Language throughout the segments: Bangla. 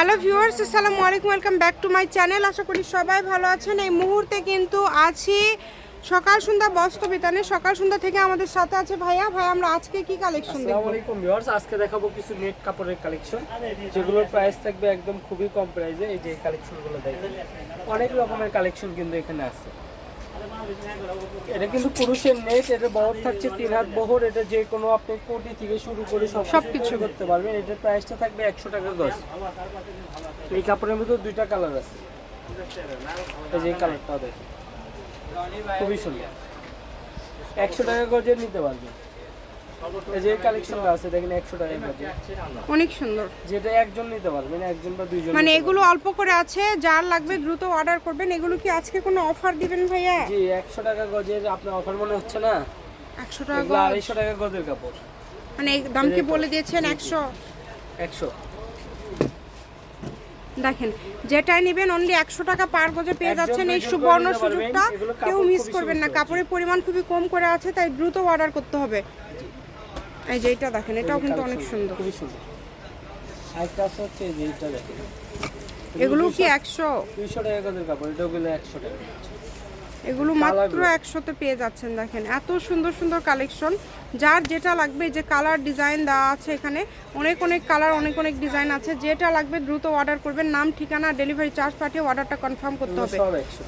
হ্যালো ভিউয়ার্স, আসসালামু আলাইকুম, welcome back to my channel. আশা করি সবাই ভালো আছেন। এই মুহূর্তে কিন্তু আছি সকাল সন্ধ্যা বস্ত্র বিতানে সকাল সন্ধ্যা থেকে আমাদের সাথে আছে ভাইয়া। ভাই, আমরা আজকে কি কালেকশন দেখব? আসসালামু আলাইকুম ভিউয়ার্স। আজকে দেখাবো কিছু নেট কাপড়ের কালেকশন যেগুলোর প্রাইস থাকবে একদম খুবই কম প্রাইসে এই যে কালেকশনগুলো দেখেন, অনেক রকমের কালেকশন কিন্তু এখানে আছে। এটা কিন্তু পুরুষের নেট এটা বহর থাকছে তিন হাত বহর এটা যে কোনো আপনি কোটি থেকে শুরু করে সব কিছু করতে পারবেন। এটার প্রাইসটা থাকবে একশো টাকা গজ। এই কাপড়ের মধ্যে দুইটা কালার আছে। এই যে কালারটা দেখেন। খুবই সুন্দর। একশো টাকা গজের নিতে পারবেন। এই যে কালেকশনটা আছে দেখেন একশো টাকা গজে অনেক সুন্দর। যেটা একজন নিতে পারবেন একজন বা দুইজন মানে এগুলো অল্প করে আছে যার লাগবে দ্রুত অর্ডার করবেন। এগুলো কি আজকে কোনো অফার দিবেন ভাইয়া। জি একশো টাকা গজের আপনার অফার মনে হচ্ছে না? একশো টাকা এগুলো গজ। আড়াইশো টাকা গজের কাপড়। মানে দাম কি বলে দিয়েছেন একশো? একশো। দেখেন যেটাই নেবেন অনলি একশো টাকা পার গজে পেয়ে যাচ্ছেন। এই সুবর্ণ। সুযোগটা কেউ মিস করবেন না। কাপড়ের পরিমাণ খুবই কম করে আছে তাই দ্রুত অর্ডার করতে হবে। এই যে এটা দেখেন এটাও কিন্তু অনেক সুন্দর। খুবই সুন্দর। আরেকটা আছে হচ্ছে এই যে এটা দেখেন। এগুলো কি একশো? দুইশো টাকা গজের কাপড় এটা গুলো একশো টাকা এগুলো মাত্র একশোতে পেয়ে যাচ্ছেন দেখেন। এত সুন্দর সুন্দর কালেকশন যার যেটা লাগবে যে কালার ডিজাইন দেওয়া আছে এখানে অনেক অনেক কালার অনেক অনেক ডিজাইন আছে। যেটা লাগবে দ্রুত অর্ডার করবেন। নাম ঠিকানা ডেলিভারি চার্জ পাঠিয়ে অর্ডারটা কনফার্ম করতে হবে।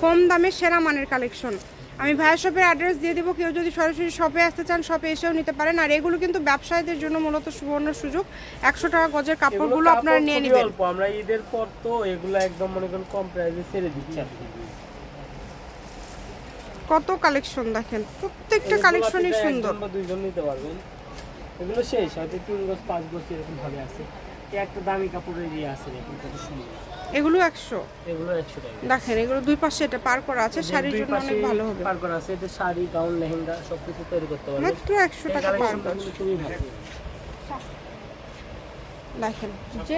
কম দামে সেরা মানের কালেকশন আমি ভাইয়া শপের অ্যাড্রেস দিয়ে দেবো কেউ যদি সরাসরি শপে আসতে চান শপে এসেও নিতে পারেন। আর এগুলো কিন্তু ব্যবসায়ীদের জন্য মূলত সুবর্ণ সুযোগ। একশো টাকা গজের কাপড়গুলো কাপড় আপনারা নিয়ে নেবেন। অল্প আমরা ঈদের পর তো এগুলো একদম মনে করেন কম প্রাইসে ছেড়ে দিচ্ছি আর কি। কত কালেকশন দেখেন? প্রত্যেকটা কালেকশনই সুন্দর। দুইজন নিতে পারবেন। এগুলো শেষ হয়তো তিন গজ পাঁচ গজ এরকম ভাবে আছে। একটা দামি কাপড়ের ইয়ে আছে দেখুন কত সুন্দর। এগুলো একশো। এগুলো একশো টাকা। দেখেন এগুলো দুই পাশে এটা পার করা আছে শাড়ির জন্য অনেক ভালো হবে। পার করা আছে এতে শাড়ি গাউন লেহেঙ্গা সবকিছু তৈরি করতে পারবেন। মাত্র একশো টাকা পার কালেকশনটা খুবই ভালো। দেখেন যে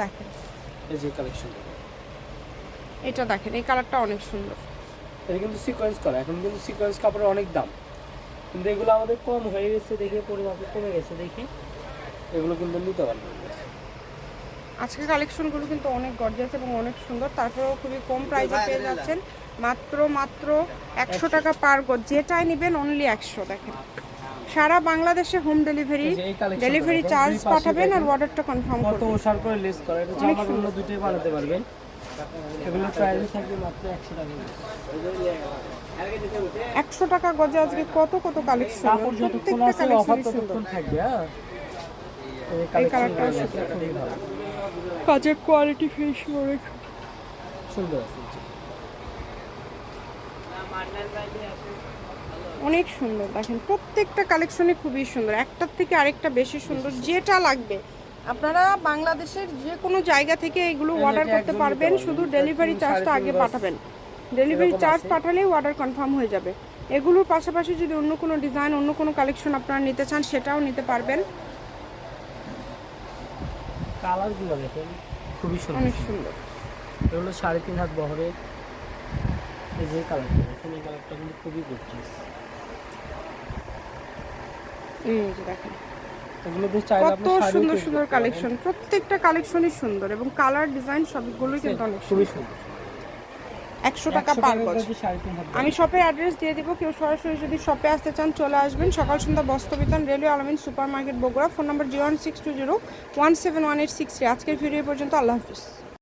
দেখেন। এই যে কালেকশন এটা দেখেন এই কালারটা অনেক সুন্দর। এটা কিন্তু সিকোয়েন্স করা এখন কিন্তু সিকোয়েন্স কাপড়ের অনেক দাম। কিন্তু এগুলো আমাদের কম হয়ে গেছে দেখে পরিমাপে কমে গেছে দেখে। এগুলো কিন্তু নিতে পারবেন। আজকে কালেকশনগুলো কিন্তু অনেক গর্জিয়াস এবং অনেক সুন্দর। তারপরেও খুবই কম প্রাইসে পেয়ে যাচ্ছেন। মাত্র মাত্র একশো টাকা পার গজ। যেটাই নেবেন অনলি একশো দেখেন। সারা বাংলাদেশে হোম ডেলিভারি ডেলিভারি চার্জ পাঠাবেন আর অর্ডারটা কনফার্ম কত করবেন। করে লেস করা। এটা জন্য দুইটাই বানাতে পারবেন। এগুলো প্রাইস থাকবে মাত্র একশো টাকা একশো টাকা গজে আজকে কত কত কালেকশন প্রত্যেকটা ততক্ষণ থাকবে হ্যাঁ? এই এই কাজের কোয়ালিটি ফিনিশ অনেক সুন্দর অনেক সুন্দর দেখেন প্রত্যেকটা কালেকশনই খুবই সুন্দর। একটার থেকে আরেকটা বেশি সুন্দর যেটা লাগবে। আপনারা বাংলাদেশের যে কোনো জায়গা থেকে এগুলো অর্ডার করতে পারবেন। শুধু ডেলিভারি চার্জটা আগে পাঠাবেন। Delivery charge. পাঠালেই অর্ডার কনফার্ম হয়ে যাবে। এগুলোর পাশাপাশি যদি অন্য কোনো ডিজাইন অন্য কোনো কালেকশন আপনারা নিতে চান সেটাও নিতে পারবেন। কালারগুলো দেখেন খুবই সুন্দর। অনেক সুন্দর। এগুলো সাড়ে তিন হাত বহরের এই যে কালারটা দেখেন এই কালারটা কিন্তু খুবই গর্জিয়াস কত সুন্দর সুন্দর কালেকশন প্রত্যেকটা কালেকশনই সুন্দর এবং কালার ডিজাইন সবগুলোই কিন্তু অনেক খুবই সুন্দর। একশো টাকা পার গজ আমি শপের অ্যাড্রেস দিয়ে দিব কেউ সরাসরি যদি শপে আসতে চান চলে আসবেন। সকাল সন্ধ্যা বস্ত্রবিতান রেলওয়ে আলমিন super market Bogura phone number zero one six two zero one seven one eight six three. আজকের ভিডিও পর্যন্ত আল্লাহ হাফিজ।